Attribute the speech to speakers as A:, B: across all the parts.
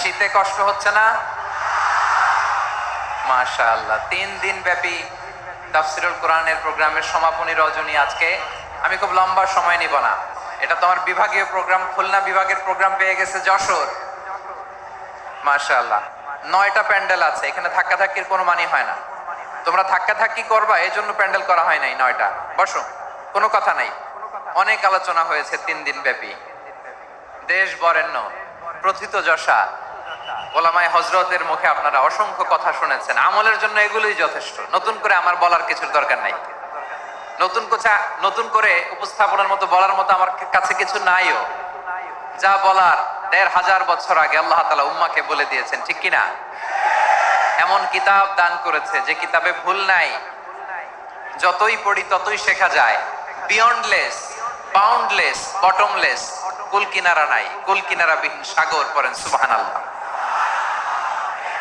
A: শীতে কষ্ট হচ্ছে না? মাশা আল্লাহ তিন দিন ব্যাপী তাফসিরুল কোরআনের প্রোগ্রামের সমাপনী রজনী আজকে। আমি খুব লম্বা সময় নিব না। এটা তো আমার বিভাগীয় প্রোগ্রাম, খুলনা বিভাগের প্রোগ্রাম পেয়ে গেছে যশোর। মাশা আল্লাহ নয়টা প্যান্ডেল আছে, এখানে ধাক্কা ধাক্কির কোনো মানি হয় না। তোমরা ধাক্কা ধাক্কি করবা, এই জন্য প্যান্ডেল করা হয় নাই নয়টা। বসো, কোনো কথা নাই। অনেক আলোচনা হয়েছে তিন দিন ব্যাপী। দেশ বরেণ্য, প্রথিত যশা ওলামায় হজরতের মুখে আপনারা অসংখ্য কথা শুনেছেন। আমলের জন্য এগুলোই যথেষ্ট। নতুন করে আমার বলার কিছুর দরকার নাই। নতুন কোচা নতুন করে উপস্থাপনার মতো বলার মতো আমার কাছে কিছু নাইও। যা বলার দেড় হাজার বছর আগে আল্লাহ তালা উম্মাকে বলে দিয়েছেন, ঠিক কিনা এমন কিতাব দান করেছে যে কিতাবে ভুল নাই। যতই পড়ি ততই শেখা যায়। বিয়ন্ডলেস বাউন্ডলেস বটমলেস কুল কিনারা নাই। কুল কিনারা বিহীন সাগর সুবাহান আল্লাহ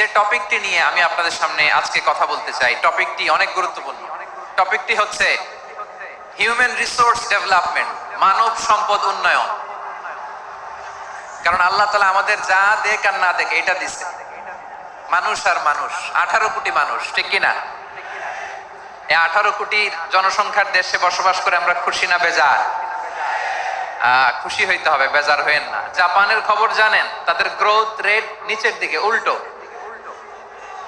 A: যে টপিকটি নিয়ে আমি আপনাদের সামনে আজকে কথা বলতে চাই, টপিকটি অনেক গুরুত্বপূর্ণ। টপিকটি হচ্ছে হিউম্যান রিসোর্স ডেভেলপমেন্ট মানব সম্পদ উন্নয়ন। কারণ আল্লাহ তালা আমাদের যা দেখ আর না দেখ, এটা দিছে। মানুষ আর মানুষ, আঠারো কোটি মানুষ, ঠিক কিনা এই আঠারো কোটি জনসংখ্যার দেশে বসবাস করে আমরা খুশি না বেজার? খুশি হইতে হবে, বেজার হইেন না। জাপানের খবর জানেন, তাদের গ্রোথ রেট নিচের দিকে, উল্টো।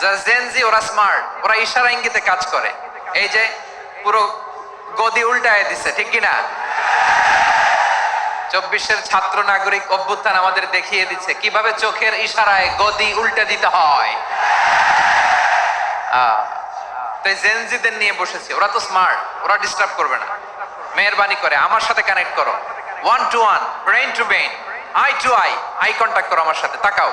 A: যারা জেন জি ওরা স্মার্ট ওরা ইশারা ইঙ্গিতে কাজ করে। এই যে পুরো গদি উল্টায় দিছে ঠিক কিনা? চব্বিশের ছাত্র নাগরিক অভ্যুত্থান আমাদের দেখিয়ে দিচ্ছে কীভাবে চোখের ইশারায় গদি উল্টে দিতে হয়। আহ, তো এই জেনজিদের নিয়ে বসেছি ওরা তো স্মার্ট ওরা ডিস্টার্ব করবে না। মেহরবানি করে আমার সাথে কানেক্ট করো। One to one brain to brain eye to eye eye contact করো আমার সাথে তাকাও।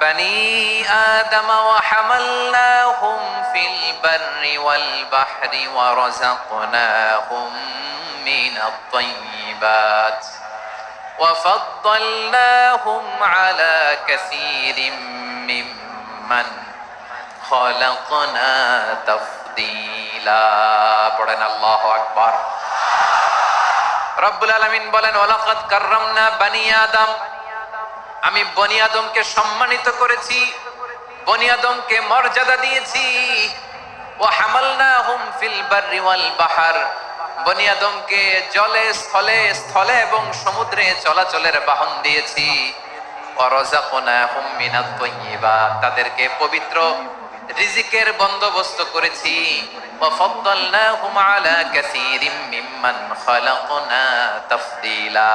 A: بني آدم وحملناهم في البر والبحر ورزقناهم من الطيبات وفضلناهم على كثير ممن خلقنا تفضيلا পড়েন আল্লাহ আকবার রব্বুল আলামিন বলেন ওয়ালাকাদ কাররামনা বানি আদম আমি বনি আদমকে সম্মানিত করেছি বনি আদমকে মর্যাদা দিয়েছি ও হামালনাহুম ফিল বাররি ওয়াল বাহার বনি আদমকে জলে স্থলে স্থলে এবং সমুদ্রে চলাচলের বাহন দিয়েছি ওয়ারাযাকনাহুম মিনাত তাইয়্যিবাত তাদেরকে পবিত্র রিজিকের বন্দোবস্ত করেছি وفضلناهم على كثير ممن خلقنا تفضيلا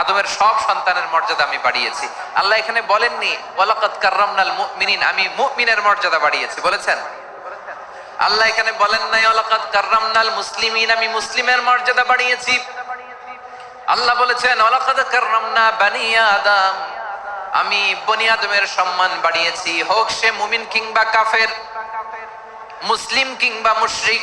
A: আদমের সব সন্তানের মর্যাদা আমি বাড়িয়েছি। আল্লাহ এখানে বলেননি, ওয়ালাকাদ কাররামনাল মুমিনিন আমি মুমিনের মর্যাদা বাড়িয়েছি। বলেছেন? আল্লাহ এখানে বলেন নাই, ওয়ালাকাদ কাররামনাল মুসলিমিন আমি মুসলিমের মর্যাদা বাড়িয়েছি। আল্লাহ বলেছেন, ওয়ালাকাদ কাররামনা বানি আদম আমি বনি আদমের সম্মান বাড়িয়েছি। হোক সে মুমিন কিংবা কাফের, মুসলিম কিংবা মুশরিক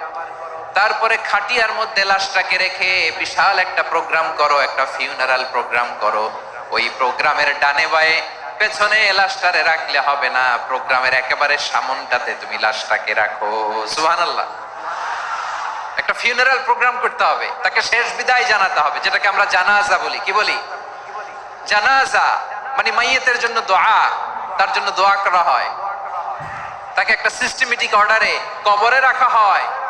A: তারপরে খাটিয়ার মধ্যে লাশটাকে রেখে বিশাল একটা প্রোগ্রাম করো, একটা ফিউনারাল প্রোগ্রাম করো। ওই প্রোগ্রামের ডানে বায়ে, পেছনে লাশটারে রাখলে হবে না। প্রোগ্রামের একেবারে সামনটাতে তুমি লাশটাকে রাখো। সুবহানাল্লাহ। একটা ফিউনারাল প্রোগ্রাম করতে হবে। তাকে শেষ বিদায় জানাতে হবে, যেটাকে আমরা জানাজা বলি। কি বলি? জানাজা মানে মাইয়েতের জন্য দোয়া। তার জন্য দোয়া করা হয়। তাকে একটা সিস্টেমেটিক অর্ডারে কবরে রাখা হয়।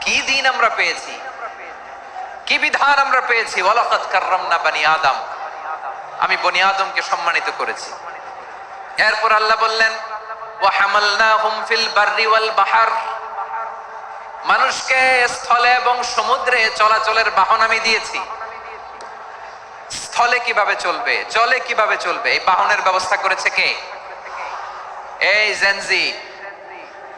A: কি দিন আমরা পেয়েছি? কি বিধান আমরা পেয়েছি? ওয়ালাকাত কাররামনা বানি আদম। আমি বনি আদমকে সম্মানিত করেছি। এরপর আল্লাহ বললেন ফিল বাররি ওয়াল বাহার। মানুষকে স্থলে এবং সমুদ্রে চলাচলের বাহন আমি দিয়েছি। স্থলে কীভাবে চলবে? জলে কীভাবে চলবে? এই বাহনের ব্যবস্থা করেছে কে? এই জেনজি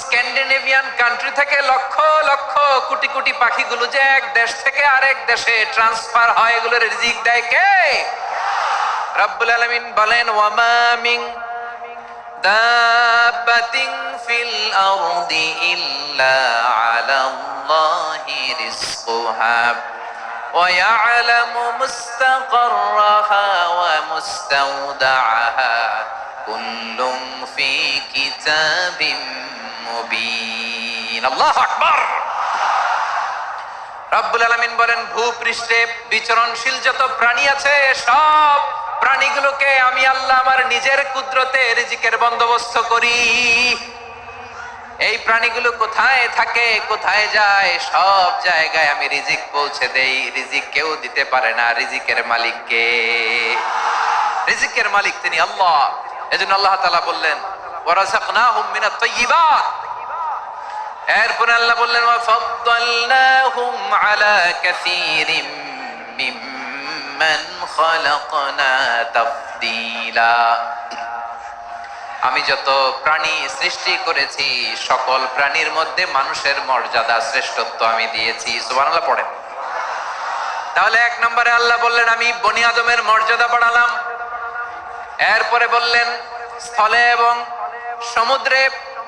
A: স্ক্যান্ডিনেভিয়ান কান্ট্রি থেকে লক্ষ লক্ষ কোটি কোটি পাখিগুলো যে এক দেশ থেকে আরেক দেশে ট্রান্সফার হয় এগুলোর রিজিক দেয় কে রব্বুল আলামিন বলেন ওয়ামা মিন দাব্বাতিন ফিল আরদি ইল্লা আলাল্লাহি রিজকুহা ويعلم مستقرها ومستودعها كل في كتاب مبين মুবিন। আলামিন বলেন ভূপৃষ্ঠে বিচরণশীল যত প্রাণী আছে, সব প্রাণীগুলোকে আমি আল্লাহ আমার নিজের কুদরতে রিজিকের বন্দোবস্ত করি। এই প্রাণীগুলো কোথায় থাকে, কোথায় যায়, সব জায়গায় আমি রিজিক পৌঁছে দেই। রিজিক কেউ দিতে পারে না, রিজিকের মালিককে রিজিকের মালিক তিনি আল্লাহ। এজন্য আল্লাহ তালা বললেন ওয়ারাসাকনাহুম মিনাত তাইয়্যিবাত এরপরে আল্লাহ বললেন আমি যত প্রাণী সৃষ্টি করেছি, সকল প্রাণীর মধ্যে মানুষের মর্যাদা, শ্রেষ্ঠত্ব আমি দিয়েছি। সুবহানাল্লাহ, পড়েন। তাহলে এক নম্বরে আল্লাহ বললেন, আমি বনি আদমের মর্যাদা বাড়ালাম। এরপরে বললেন, স্থলে এবং সমুদ্রে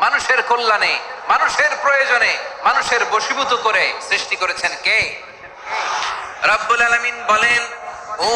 A: মানুষের কল্যাণে মানুষের প্রয়োজনে মানুষের বশীভূত করে সৃষ্টি করেছেন কে? রব্বুল আলমিন বলেন ও